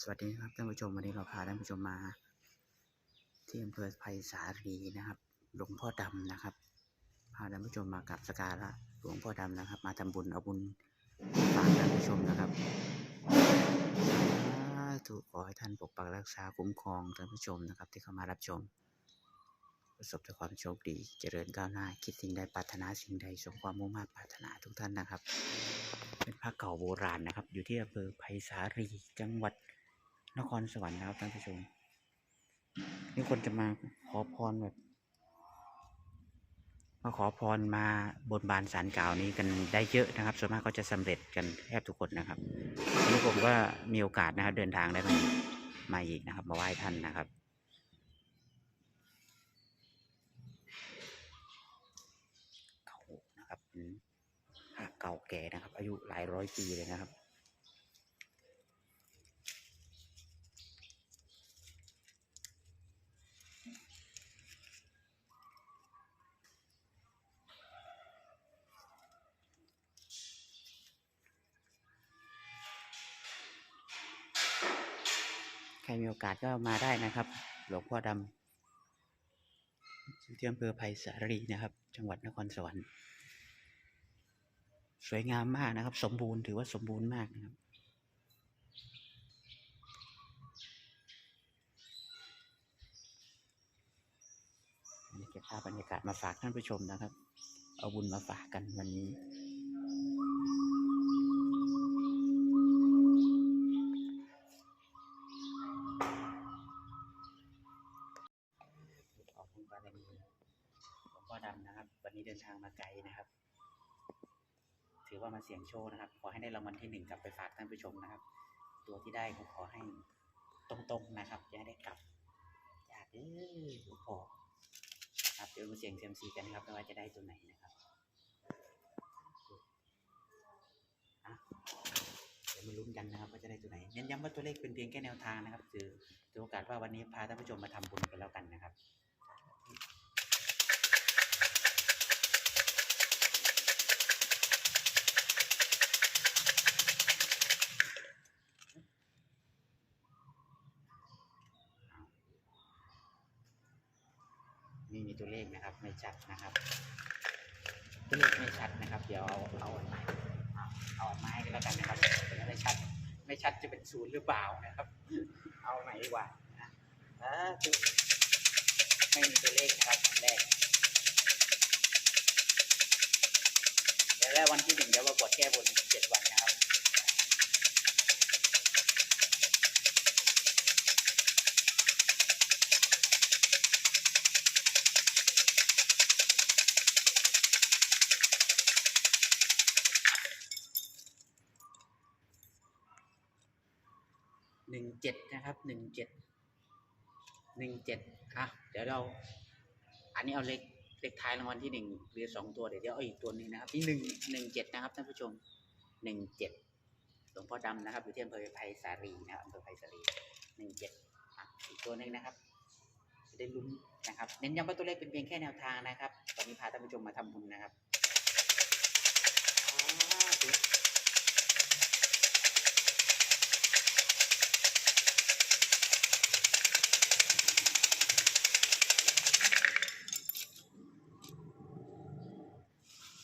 สวัสดีครับท่านผู้ชมวันนี้เราพาท่านผู้ชมมา ที่อำเภอไผ่สาลีนะครับ หลวงพ่อดำนะครับ พาท่านผู้ชมมากราบสการะหลวงพ่อดำนะครับ มาทำบุญเอาบุญฝากท่านผู้ชมนะครับสาธุขอให้ท่านปกปักรักษาคุ้มครองท่านผู้ชมนะครับ ที่เข้ามารับชม ประสบแต่ความโชคดี เจริญก้าวหน้า คิดสิ่งใดปรารถนาสิ่งใดสมความมุ่งมั่นปรารถนาทุกท่านนะครับ เป็นพระเก่าโบราณนะครับ อยู่ที่อำเภอไผ่สาลีจังหวัด นครสวรรค์นะครับท่านผู้ชมนี่คนจะมาขอพรแบบมาขอพรมาบนบานสารกล่าวนี้กันได้เยอะนะครับ ส่วนมากก็จะสำเร็จกันแทบทุกคนนะครับนนี้ผมก็มีโอกาสนะครับ เดินทางได้มามาอีกนะครับ มาไหว้ท่านนะครับเก่านะครับเป็นพเก่าแก่นะครับ อายุหลายร้อยปีเลยนะครับ ใครมีโอกาสก็มาได้นะครับ หลวงพ่อดำอยู่ที่อำเภอไผ่สาลีนะครับ จังหวัดนครสวรรค์สวยงามมากนะครับ สมบูรณ์ถือว่าสมบูรณ์มากนะครับนนี้เก็บภาพบรรยากาศมาฝากท่านผู้ชมนะครับ เอาบุญมาฝากกันวันนี้ อดำนะครับ วันนี้เดินทางมาไกลนะครับ ถือว่ามาเสี่ยงโชคนะครับ ขอให้ได้รางวัลที่หนึ่งกลับไปฝากท่านผู้ชมนะครับ ตัวที่ได้ก็ขอให้ตรงๆนะครับอย่าได้กลับอยากเออหลวงพ่อครับเดี๋ยวมาเสี่ยงเซียมซีกันนะครับว่าจะได้ตัวไหนนะครับเดี๋ยวมาลุ้นกันนะครับว่าจะได้ตัวไหนเน้นย้ำว่าตัวเลขเป็นเพียงแค่แนวทางนะครับถือถือโอกาสว่าวันนี้พาท่านผู้ชมมาทำบุญกันแล้วกันนะครับ นี่มีตัวเลขนะครับ ไม่ชัดนะครับ ตัวเลขไม่ชัดนะครับ เดี๋ยวเอาเอาอันใหม่เอาอันไม้ก็แล้วกันนะครับเดี๋ยวไม่ชัด ไม่ชัดจะเป็นศูนย์หรือเปล่านะครับ เอาอันใหม่ดีกว่านะอ่าคือไม่มีตัวเลขนะครับอันแรกเดี๋ยวแล้ววันที่หนึ่งเดี๋ยวมาบวชแก้บนเจ็ดวันนะครับ หนึ่งเจ็ดนะครับหนึ่งเจ็ดหนึ่งเจ็ดอะเดี๋ยวเรา อันนี้เอาเลขเลขท้ายรางวัลที่หนึ่งเหลือสองตัวเดี๋ยวเดี๋ยวเอาอีกตัวหนึ่งนะครับนี่หนึ่งหนึ่งเจ็ดนะครับท่านผู้ชมหนึ่งเจ็ดหลวงพ่อดำนะครับอยู่ที่อำเภอไผ่สาลีนะครับอำเภอไผ่สาลีหนึ่งเจ็ดอะอีกตัวหนึ่งนะครับจะได้ลุ้นนะครับ เน้นย้ำว่าตัวเลขเป็นเพียงแค่แนวทางนะครับตอนนี้พาท่านผู้ชมมาทำบุญนะครับสาธุ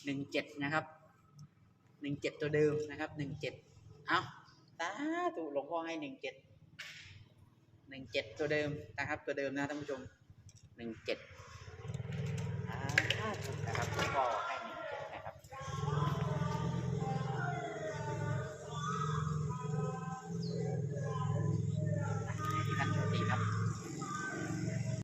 ห นึ่งเจ็ดนะครับหนึ่งเจ็ดตัวเดิมนะครับหนึ่งเจ็ดเอาสาธุหลวงพ่อให้หนึ่งเจ็ดหนึ่งเจ็ดตัวเดิมนะครับ ตัวเดิมนะท่านผู้ชมหนึ่งเจ็ดสาธุนะครับหลวงพ่อให้